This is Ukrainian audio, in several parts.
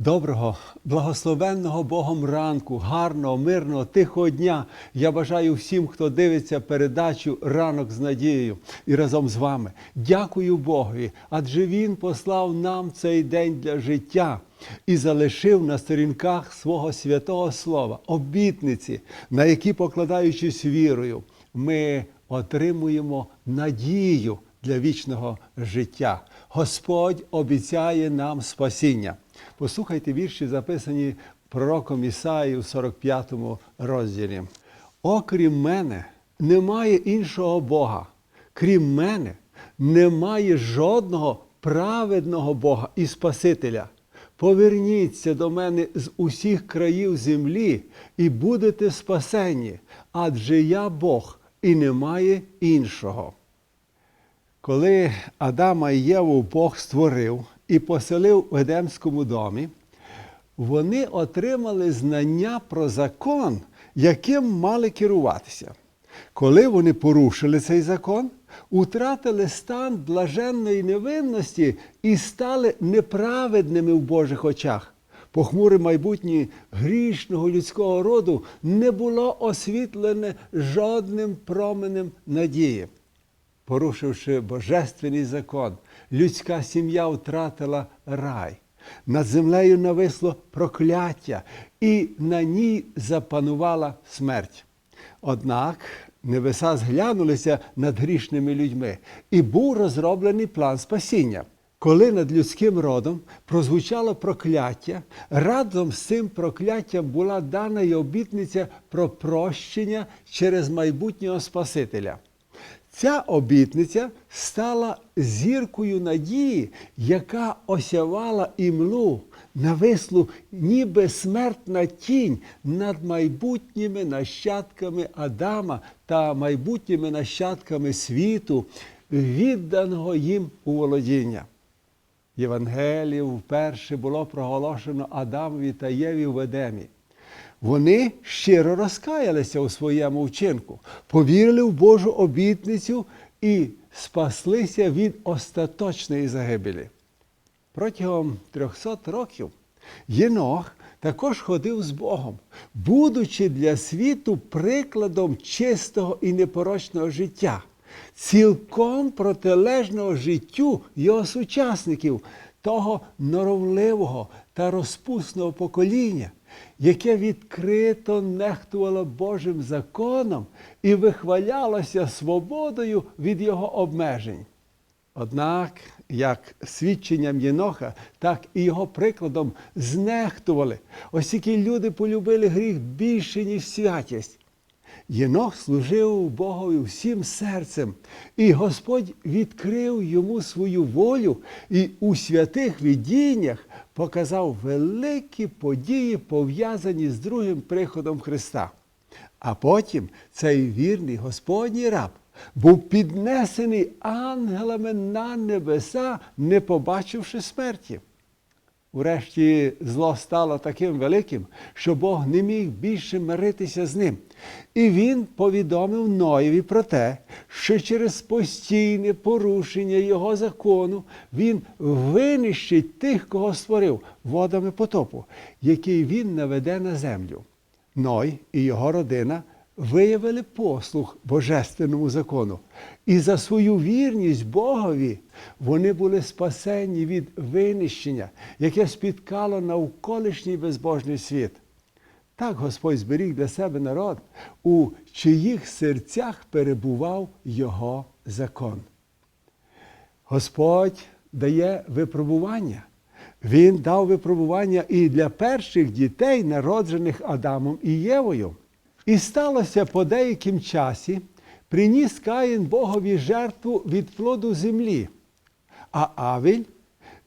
Доброго, благословенного Богом ранку, гарного, мирного, тихого дня. Я бажаю всім, хто дивиться передачу Ранок з надією і разом з вами. Дякую Богові, адже Він послав нам цей день для життя і залишив на сторінках свого святого слова обітниці, на які, покладаючись вірою, ми отримуємо надію для вічного життя. Господь обіцяє нам спасіння. Послухайте вірші, записані пророком Ісаї у 45 розділі. Окрім мене, немає іншого Бога. Крім мене, немає жодного праведного Бога і Спасителя. Поверніться до мене з усіх країв землі і будете спасені, адже я Бог і немає іншого. Коли Адама і Єву Бог створив і поселив в Едемському домі, вони отримали знання про закон, яким мали керуватися. Коли вони порушили цей закон, утратили стан блаженної невинності і стали неправедними в Божих очах. Похмуре майбутнє грішного людського роду не було освітлене жодним променем надії. Порушивши божественний закон, людська сім'я втратила рай. Над землею нависло прокляття, і на ній запанувала смерть. Однак небеса зглянулися над грішними людьми, і був розроблений план спасіння. Коли над людським родом прозвучало прокляття, разом з цим прокляттям була дана й обітниця про прощення через майбутнього Спасителя. Ця обітниця стала зіркою надії, яка осявала імлу, навислу, ніби смертна тінь над майбутніми нащадками Адама та майбутніми нащадками світу, відданого їм у володіння. Євангеліє вперше було проголошено Адамові та Єві в Едемі. Вони щиро розкаялися у своєму вчинку, повірили в Божу обітницю і спаслися від остаточної загибелі. Протягом 300 років Єнох також ходив з Богом, будучи для світу прикладом чистого і непорочного життя, цілком протилежного життю його сучасників, того норовливого та розпусного покоління, яке відкрито нехтувало Божим законом і вихвалялося свободою від його обмежень. Однак, як свідченням Єноха, так і його прикладом знехтували, оскільки люди полюбили гріх більше, ніж святість. Єнох служив Богові всім серцем, і Господь відкрив йому свою волю і у святих видіннях показав великі події, пов'язані з другим приходом Христа. А потім цей вірний Господній раб був піднесений ангелами на небеса, не побачивши смерті. Урешті зло стало таким великим, що Бог не міг більше миритися з ним. І він повідомив Ноєві про те, що через постійне порушення його закону він винищить тих, кого створив водами потопу, який він наведе на землю. Ной і його родина виявили послух божественному закону. І за свою вірність Богові вони були спасені від винищення, яке спіткало навколишній безбожний світ. Так Господь зберіг для себе народ, у чиїх серцях перебував Його закон. Господь дає випробування. Він дав випробування і для перших дітей, народжених Адамом і Євою. І сталося по деяким часі, приніс Каїн Богові жертву від плоду землі. А Авель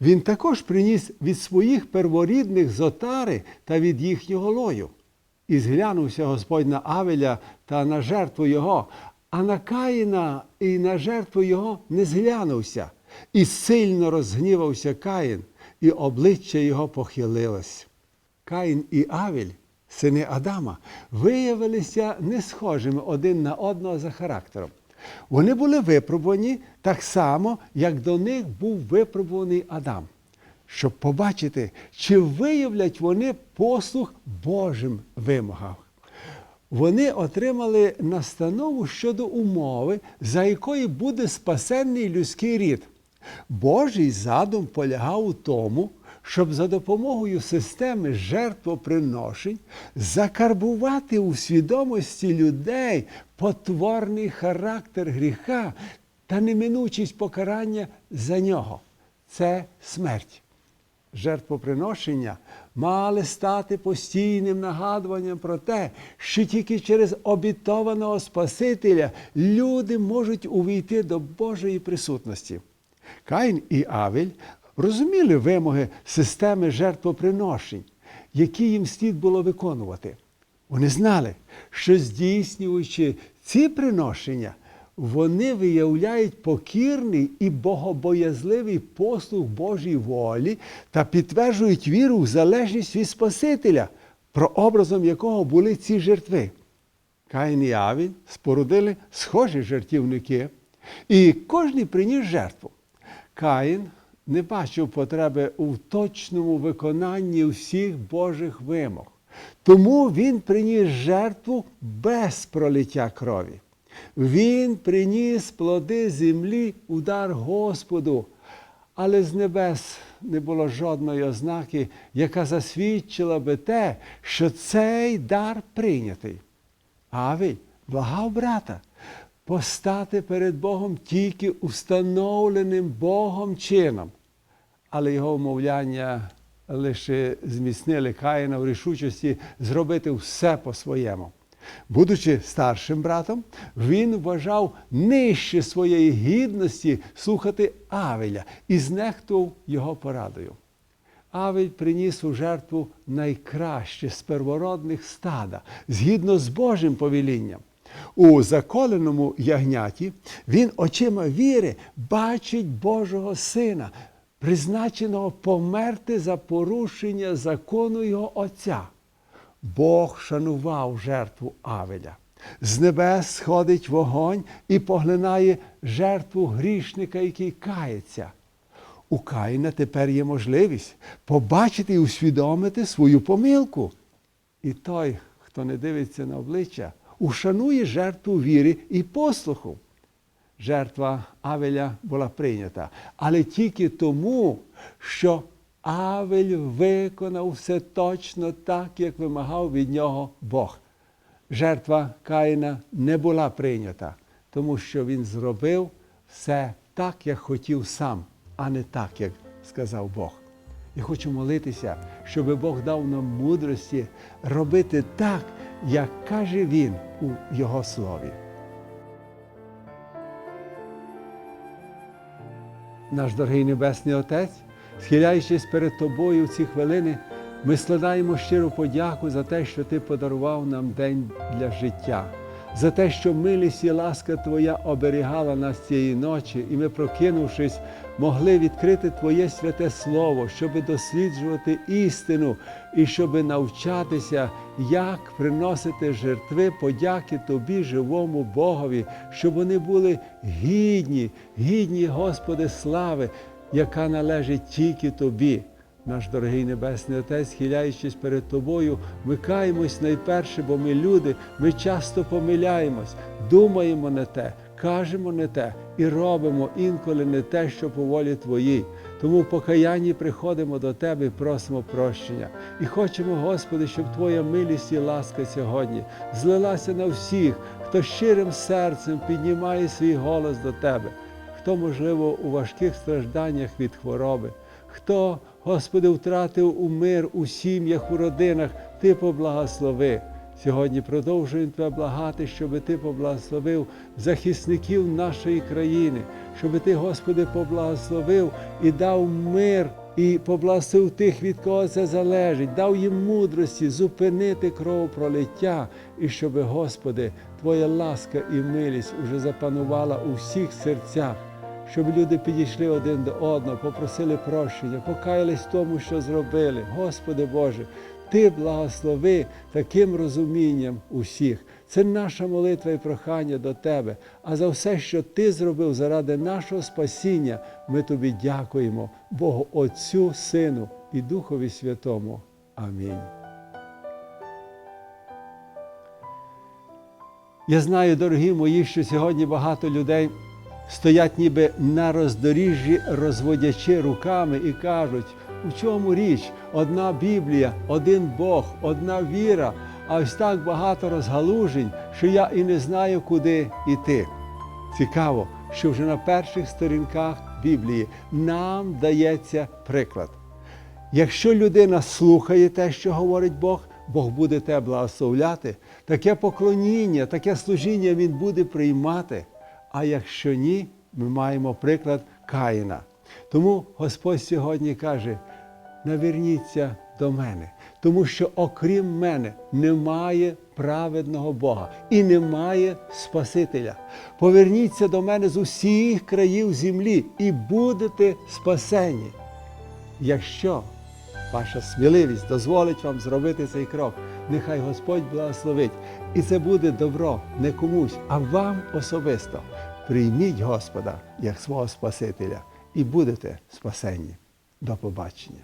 він також приніс від своїх перворідних з отари та від їхнього лою. І зглянувся Господь на Авеля та на жертву його, а на Каїна і на жертву його не зглянувся. І сильно розгнівався Каїн, і обличчя його похилилось. Каїн і Авель сини Адама, виявилися не схожими один на одного за характером. Вони були випробувані так само, як до них був випробуваний Адам. щоб побачити, чи виявлять вони послух Божим вимогам. Вони отримали настанову щодо умови, за якої буде спасенний людський рід. Божий задум полягав у тому, щоб за допомогою системи жертвоприношень закарбувати у свідомості людей потворний характер гріха та неминучість покарання за нього. Це смерть жертвоприношення мали стати постійним нагадуванням про те, що тільки через обітованого Спасителя люди можуть увійти до Божої присутності. Каїн і Авель розуміли вимоги системи жертвоприношень, які їм слід було виконувати. Вони знали, що здійснюючи ці приношення, вони виявляють покірний і богобоязливий послуг Божій волі та підтверджують віру в залежність від Спасителя, прообразом якого були ці жертви. Каїн і Авіль спорудили схожі жертівники, і кожний приніс жертву. Каїн не бачив потреби у точному виконанні всіх Божих вимог. Тому він приніс жертву без пролиття крові. Він приніс плоди землі у дар Господу, але з небес не було жодної ознаки, яка засвідчила би те, що цей дар прийнятий. Авель благав брата постати перед Богом тільки установленим Богом чином. Але його вмовляння лише зміцнили Каїна в рішучості зробити все по-своєму. Будучи старшим братом, він вважав нижче своєї гідності слухати Авеля і знехтував його порадою. Авель приніс у жертву найкраще з первородних стада, згідно з Божим повелінням. У заколеному ягняті він очима віри бачить Божого Сина, призначеного померти за порушення закону його Отця. Бог шанував жертву Авеля. З небес сходить вогонь і поглинає жертву грішника, який кається. У Каїна тепер є можливість побачити і усвідомити свою помилку. І той, хто не дивиться на обличчя, ушанує жертву віри і послуху. Жертва Авеля була прийнята, але тільки тому, що Авель виконав все точно так, як вимагав від нього Бог. Жертва Каїна не була прийнята, тому що він зробив все так, як хотів сам, а не так, як сказав Бог. Я хочу молитися, щоб Бог дав нам мудрості робити так, як каже Він у Його слові. Наш дорогий Небесний Отець, схиляючись перед Тобою в ці хвилини, ми складаємо щиру подяку за те, що Ти подарував нам день для життя, за те, що милість і ласка Твоя оберігала нас цієї ночі, і ми, прокинувшись, могли відкрити Твоє святе Слово, щоби досліджувати істину і щоби навчатися, як приносити жертви подяки Тобі, живому Богові, щоб вони були гідні, гідні, Господи, слави, яка належить тільки Тобі. Наш дорогий Небесний Отець, схиляючись перед Тобою, ми каємось найперше, бо ми люди, ми часто помиляємось, думаємо не те, кажемо не те і робимо інколи не те, що по волі Твоїй. Тому в покаянні приходимо до Тебе і просимо прощення. І хочемо, Господи, щоб Твоя милість і ласка сьогодні злилася на всіх, хто щирим серцем піднімає свій голос до Тебе, хто, можливо, у важких стражданнях від хвороби, хто, Господи, втратив у мир у сім'ях, у родинах, Ти поблагослови. Сьогодні продовжуємо Тебе благати, щоб Ти поблагословив захисників нашої країни, щоб Ти, Господи, поблагословив і дав мир, і поблагословив тих, від кого це залежить, дав їм мудрості зупинити кровопролиття, і щоб, Господи, Твоя ласка і милість уже запанувала у всіх серцях щоб люди підійшли один до одного, попросили прощення, покаялись тому, що зробили. Господи Боже, Ти благослови таким розумінням усіх. Це наша молитва і прохання до Тебе. А за все, що Ти зробив заради нашого спасіння, ми Тобі дякуємо, Богу Отцю, Сину і Духові Святому. Амінь. Я знаю, дорогі мої, що сьогодні багато людей стоять ніби на роздоріжжі, розводячи руками і кажуть, у чому річ? Одна Біблія, один Бог, одна віра, а ось так багато розгалужень, що я і не знаю, куди йти. Цікаво, що вже на перших сторінках Біблії нам дається приклад. Якщо людина слухає те, що говорить Бог, Бог буде тебе благословляти, таке поклоніння, таке служіння Він буде приймати. А якщо ні, ми маємо приклад Каїна. Тому Господь сьогодні каже: наверніться до мене, тому що окрім мене немає праведного Бога і немає Спасителя. Поверніться до мене з усіх країв землі і будете спасені. Якщо ваша сміливість дозволить вам зробити цей крок, нехай Господь благословить. І це буде добро не комусь, а вам особисто. Прийміть Господа як свого Спасителя і будете спасені. До побачення.